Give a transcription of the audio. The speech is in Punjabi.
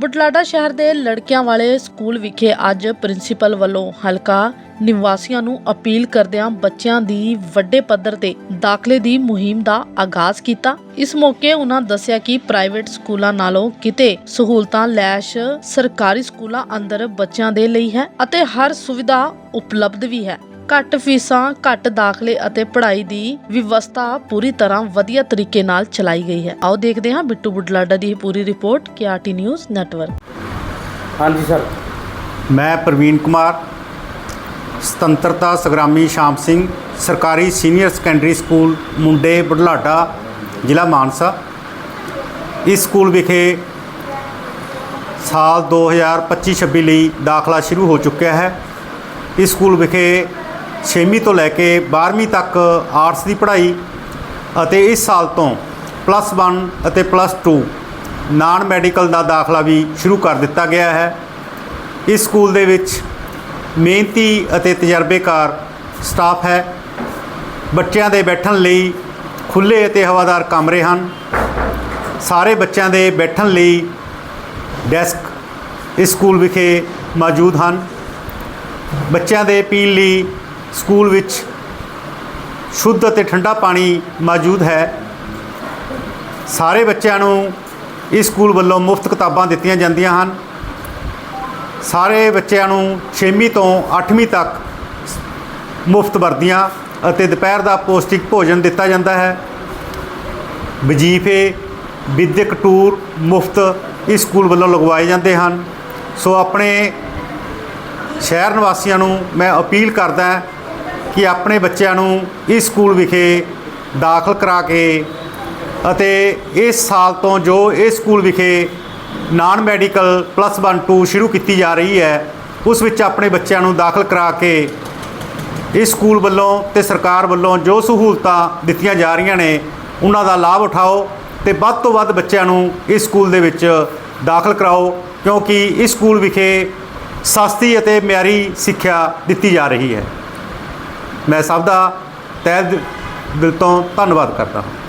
ਬੁਢਲਾਡਾ ਸ਼ਹਿਰ ਦੇ ਲੜਕਿਆਂ ਵਾਲੇ ਸਕੂਲ ਵਿਖੇ ਅੱਜ ਪ੍ਰਿੰਸੀਪਲ ਵੱਲੋਂ ਹਲਕਾ ਨਿਵਾਸੀਆਂ ਨੂੰ ਅਪੀਲ ਕਰਦਿਆਂ ਬੱਚਿਆਂ ਦੀ ਵੱਡੇ ਪੱਧਰ ਤੇ ਦਾਖਲੇ ਦੀ ਮੁਹਿੰਮ ਦਾ ਆਗਾਜ਼ ਕੀਤਾ। ਇਸ ਮੌਕੇ ਉਹਨਾਂ ਦੱਸਿਆ ਕਿ ਪ੍ਰਾਈਵੇਟ ਸਕੂਲਾਂ ਨਾਲੋਂ ਕਿਤੇ ਸਹੂਲਤਾਂ ਲੈਸ਼ ਸਰਕਾਰੀ ਸਕੂਲਾਂ ਅੰਦਰ ਬੱਚਿਆਂ ਦੇ ਲਈ ਹੈ ਅਤੇ ਹਰ ਸੁਵਿਧਾ ਉਪਲਬਧ ਵੀ ਹੈ। ਘੱਟ ਫੀਸਾਂ, ਘੱਟ ਦਾਖਲੇ ਅਤੇ ਪੜ੍ਹਾਈ ਦੀ ਵਿਵਸਥਾ ਪੂਰੀ ਤਰ੍ਹਾਂ ਵਧੀਆ ਤਰੀਕੇ ਨਾਲ ਚਲਾਈ ਗਈ ਹੈ। ਆਓ ਦੇਖਦੇ ਹਾਂ ਬਿੱਟੂ ਬੁਢਲਾਡਾ ਦੀ ਇਹ ਪੂਰੀ ਰਿਪੋਰਟ ਕਿਆਟੀ ਨਿਊਜ਼ ਨੈਟਵਰਕ। ਹਾਂਜੀ ਸਰ। ਮੈਂ ਪ੍ਰਵੀਨ ਕੁਮਾਰ, ਸੁਤੰਤਰਤਾ ਸੰਗਰਾਮੀ ਸ਼ਾਮ ਸਿੰਘ, ਸਰਕਾਰੀ ਸੀਨੀਅਰ ਸੈਕੰਡਰੀ ਸਕੂਲ ਮੁੰਡੇ ਬੁਢਲਾਡਾ, ਜ਼ਿਲ੍ਹਾ ਮਾਨਸਾ। ਇਸ ਸਕੂਲ ਵਿਖੇ ਸਾਲ 2025-26 ਲਈ ਦਾਖਲਾ ਸ਼ੁਰੂ ਹੋ ਚੁੱਕਿਆ ਹੈ। ਇਸ ਸਕੂਲ ਵਿਖੇ 6ਵੀਂ ਤੋਂ ਲੈ ਕੇ 12ਵੀਂ ਤੱਕ ਆਰਟਸ ਦੀ ਪੜ੍ਹਾਈ ਅਤੇ ਇਸ ਸਾਲ ਤੋਂ ਪਲੱਸ 1 ਅਤੇ ਪਲੱਸ 2 ਨਾਨ ਮੈਡੀਕਲ ਦਾ ਦਾਖਲਾ ਵੀ ਸ਼ੁਰੂ ਕਰ ਦਿੱਤਾ ਗਿਆ ਹੈ। ਇਸ ਸਕੂਲ ਦੇ ਵਿੱਚ ਮਿਹਨਤੀ ਅਤੇ ਤਜਰਬੇਕਾਰ ਸਟਾਫ ਹੈ। ਬੱਚਿਆਂ ਦੇ ਬੈਠਣ ਲਈ ਖੁੱਲ੍ਹੇ ਅਤੇ ਹਵਾਦਾਰ ਕਮਰੇ ਹਨ। ਸਾਰੇ ਬੱਚਿਆਂ ਦੇ ਬੈਠਣ ਲਈ ਡੈਸਕ ਇਸ ਸਕੂਲ ਵਿਖੇ ਮੌਜੂਦ ਹਨ। ਬੱਚਿਆਂ ਦੇ ਪੀਣ ਲਈ ਸਕੂਲ ਵਿੱਚ ਸ਼ੁੱਧ ਅਤੇ ਠੰਡਾ ਪਾਣੀ ਮੌਜੂਦ ਹੈ। ਸਾਰੇ ਬੱਚਿਆਂ ਨੂੰ ਇਸ ਸਕੂਲ ਵੱਲੋਂ ਮੁਫਤ ਕਿਤਾਬਾਂ ਦਿੱਤੀਆਂ ਜਾਂਦੀਆਂ ਹਨ। ਸਾਰੇ ਬੱਚਿਆਂ ਨੂੰ 6ਵੀਂ ਤੋਂ 8ਵੀਂ ਤੱਕ ਮੁਫਤ ਵਰਦੀਆਂ ਅਤੇ ਦੁਪਹਿਰ ਦਾ ਪੌਸ਼ਟਿਕ ਭੋਜਨ ਦਿੱਤਾ ਜਾਂਦਾ ਹੈ। ਵਜ਼ੀਫੇ, ਵਿਦਿਅਕ ਟੂਰ ਮੁਫਤ ਇਸ ਸਕੂਲ ਵੱਲੋਂ ਲਗਵਾਏ ਜਾਂਦੇ ਹਨ। ਸੋ ਆਪਣੇ ਸ਼ਹਿਰ ਨਿਵਾਸੀਆਂ ਨੂੰ ਮੈਂ ਅਪੀਲ ਕਰਦਾ ਕਿ ਆਪਣੇ ਬੱਚਿਆਂ ਨੂੰ ਇਸ ਸਕੂਲ ਵਿਖੇ ਦਾਖਲ ਕਰਾ ਕੇ ਅਤੇ ਇਸ ਸਾਲ ਤੋਂ ਜੋ ਇਸ ਸਕੂਲ ਵਿਖੇ ਨਾਨ ਮੈਡੀਕਲ ਪਲੱਸ 1 2 ਸ਼ੁਰੂ ਕੀਤੀ ਜਾ ਰਹੀ ਹੈ, ਉਸ ਵਿੱਚ ਆਪਣੇ ਬੱਚਿਆਂ ਨੂੰ ਦਾਖਲ ਕਰਾ ਕੇ ਇਸ ਸਕੂਲ ਵੱਲੋਂ ਤੇ ਸਰਕਾਰ ਵੱਲੋਂ ਜੋ ਸਹੂਲਤਾਂ ਦਿੱਤੀਆਂ ਜਾ ਰਹੀਆਂ ਨੇ, ਉਹਨਾਂ ਦਾ ਲਾਭ ਉਠਾਓ ਤੇ ਵੱਧ ਤੋਂ ਵੱਧ ਬੱਚਿਆਂ ਨੂੰ ਇਸ ਸਕੂਲ ਦੇ ਵਿੱਚ ਦਾਖਲ ਕਰਾਓ, ਕਿਉਂਕਿ ਇਸ ਸਕੂਲ ਵਿਖੇ ਸਸਤੀ ਅਤੇ ਮਿਆਰੀ ਸਿੱਖਿਆ ਦਿੱਤੀ ਜਾ ਰਹੀ ਹੈ। ਮੈਂ ਸਭ ਦਾ ਤਹਿ ਦਿਲ ਤੋਂ ਧੰਨਵਾਦ ਕਰਦਾ ਹਾਂ।